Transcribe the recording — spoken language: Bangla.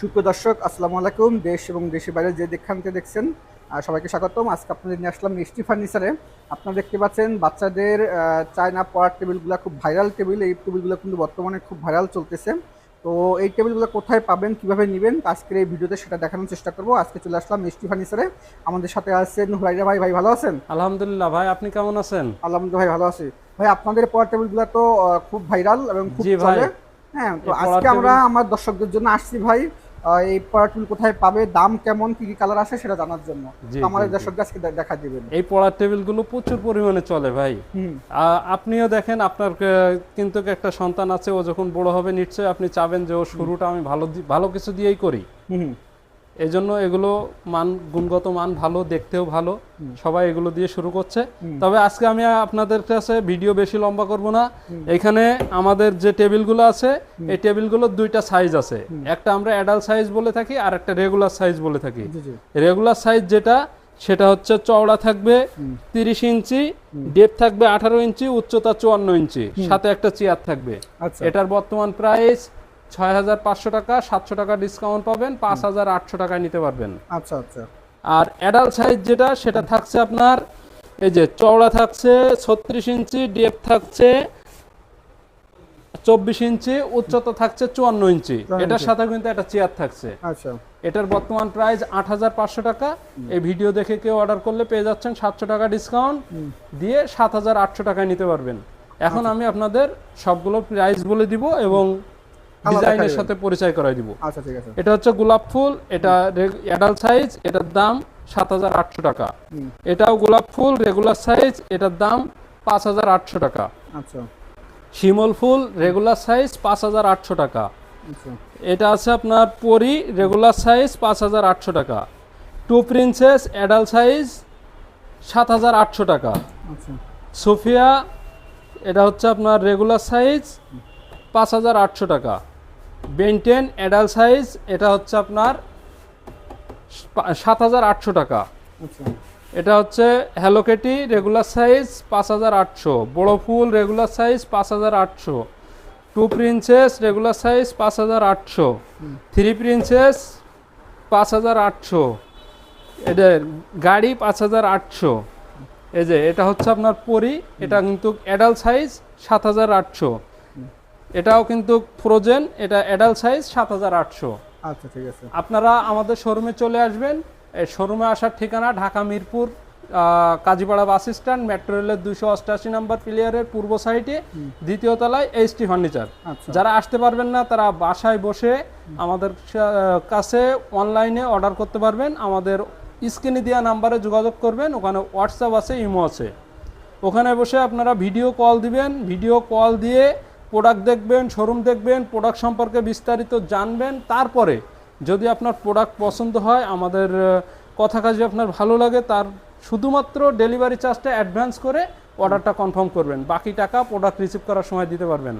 সুপ্রিয় দর্শক আসসালামু আলাইকুম। দেশ এবং দেশের বাইরে যে দেখান থেকে দেখছেন সবাইকে স্বাগতম। আজকে আপনাদের নিয়ে আসলাম মিষ্টি ফার্নিচারে। আপনারা দেখতে পাচ্ছেন বাচ্চাদের চায়না পড়ার টেবিলগুলো খুব ভাইরাল টেবিল। এই টেবিলগুলো কিন্তু বর্তমানে খুব ভাইরাল চলতেছে। তো এই টেবিলগুলো কোথায় পাবেন কীভাবে নেবেন আজকের এই ভিডিওতে সেটা দেখানোর চেষ্টা করব। আজকে চলে আসলাম মিষ্টি ফার্নিচারে। আমাদের সাথে আছেন হুরাইরা ভাই। ভাই ভালো আছেন? আলহামদুলিল্লাহ ভাই আপনি কেমন আছেন? আলহামদুলিল্লাহ ভাই ভালো আছি। ভাই আপনাদের পড়ার টেবিলগুলো তো খুব ভাইরাল এবং খুব। চলে। হ্যাঁ তো আজকে আমরা আমার দর্শকদের জন্য আসছি ভাই। এই পড়ার টেবিল কোথায় পাবে দাম কেমন কি কি কালার আসে সেটা জানার জন্য। আমাদের দর্শক গাছকে দেখা দিবেন। এই পড়ার টেবিলগুলো প্রচুর পরিমাণে চলে ভাই। আপনিও দেখেন আপনার কিন্তু একটা সন্তান আছে ও যখন বড় হবে নিশ্চয় আপনি চাবেন যে ও শুরুটা আমি ভালো ভালো কিছু দিয়েই করি। এই জন্য এগুলো মান গুণগত মান ভালো দেখতেও ভালো। সবাই এগুলো দিয়ে শুরু করছে। তবে আজকে আমি আপনাদের কাছে ভিডিও বেশি লম্বা করব না। এখানে আমাদের যে টেবিলগুলো আছে এই টেবিলগুলোর দুইটা সাইজ আছে। একটা আমরা অ্যাডাল্ট সাইজ বলে থাকি আর একটা রেগুলার সাইজ বলে থাকি। রেগুলার সাইজ যেটা সেটা হচ্ছে চওড়া থাকবে তিরিশ ইঞ্চি ডেপ থাকবে আঠারো ইঞ্চি উচ্চতা চুয়ান্ন ইঞ্চি। সাথে একটা চেয়ার থাকবে। আচ্ছা। এটার বর্তমান প্রাইস ছয় হাজার পাঁচশো টাকা সাতশো টাকা ডিসকাউন্ট পাবেন পাঁচ হাজার আটশো টাকায় নিতে পারবেন। আচ্ছা আচ্ছা। আর অ্যাডাল্ট সাইজ যেটা সেটা থাকছে আপনার এই যে চওড়া থাকছে ছত্রিশ ইঞ্চি ডেপ থাকছে চব্বিশ ইঞ্চি উচ্চতা থাকছে চুয়ান্ন ইঞ্চি। এটার সাথে কিন্তু একটা চেয়ার থাকছে। আচ্ছা। এটার বর্তমান প্রাইস আট হাজার পাঁচশো টাকা। এই ভিডিও দেখে কেউ অর্ডার করলে পেয়ে যাচ্ছেন সাতশো টাকা ডিসকাউন্ট দিয়ে সাত হাজার আটশো টাকায় নিতে পারবেন। এখন আচ্ছা। আমি আপনাদের সবগুলো প্রাইস বলে দিব এবং ডিজাইনের সাথে পরিচয় করাই দিব। আচ্ছা ঠিক আছে। এটা হচ্ছে গোলাপ ফুল এটা অ্যাডাল্ট সাইজ এটার দাম সাত হাজার আটশো টাকা। এটাও গোলাপ ফুল রেগুলার সাইজ এটার দাম পাঁচ হাজার আটশো টাকা। আচ্ছা। শিমল ফুল রেগুলার সাইজ পাঁচ হাজার আটশো টাকা। আচ্ছা। এটা আছে আপনার পরি রেগুলার সাইজ পাঁচ হাজার আটশো টাকা। টু প্রিন্সেস অ্যাডাল্ট সাইজ সাত হাজার আটশো টাকা। আচ্ছা। সোফিয়া এটা হচ্ছে আপনার রেগুলার সাইজ পাঁচ হাজার আটশো টাকা। বেনটেন অ্যাডাল্ট সাইজ এটা হচ্ছে আপনার সাত হাজার আটশো টাকা। আচ্ছা। এটা হচ্ছে হ্যালোকেটি রেগুলার সাইজ পাঁচ হাজার আটশো। বড়ো ফুল রেগুলার সাইজ পাঁচ হাজার আটশো। টু প্রিন্সেস রেগুলার সাইজ পাঁচ হাজার আটশো। থ্রি প্রিন্সেস পাঁচ হাজার আটশো। এটা গাড়ি পাঁচ হাজার আটশো। এই যে এটা হচ্ছে আপনার পরি এটা কিন্তু অ্যাডাল্ট সাইজ সাত হাজার আটশো। এটাও কিন্তু ফ্রোজেন এটা অ্যাডাল্ট সাইজ সাত হাজার আটশো। আচ্ছা ঠিক আছে। আপনারা আমাদের শোরুমে চলে আসবেন। শোরুমে আসার ঠিকানা Dhaka Mirpur Kazipara bus stand metro রেলের দুশো অষ্টাশি নাম্বার প্লেয়ারের পূর্ব সাইডে দ্বিতীয় তলায় এইচ এইচটি ফার্নিচার। আচ্ছা। যারা আসতে পারবেন না তারা বাসায় বসে আমাদের কাছে অনলাইনে অর্ডার করতে পারবেন। আমাদের স্ক্রিনে দেওয়া নাম্বারে যোগাযোগ করবেন। ওখানে হোয়াটসঅ্যাপ আছে ইমো আছে। ওখানে বসে আপনারা ভিডিও কল দিবেন। ভিডিও কল দিয়ে প্রোডাক্ট দেখবেন শোরুম দেখবেন প্রোডাক্ট সম্পর্কে বিস্তারিত জানবেন। তারপরে যদি আপনার প্রোডাক্ট পছন্দ হয়, আমাদের কথা কাজে আপনার ভালো লাগে, তার শুধুমাত্র ডেলিভারি চার্জটা অ্যাডভান্স করে অর্ডারটা কনফার্ম করবেন। বাকি টাকা প্রোডাক্ট রিসিভ করার সময় দিতে পারবেন।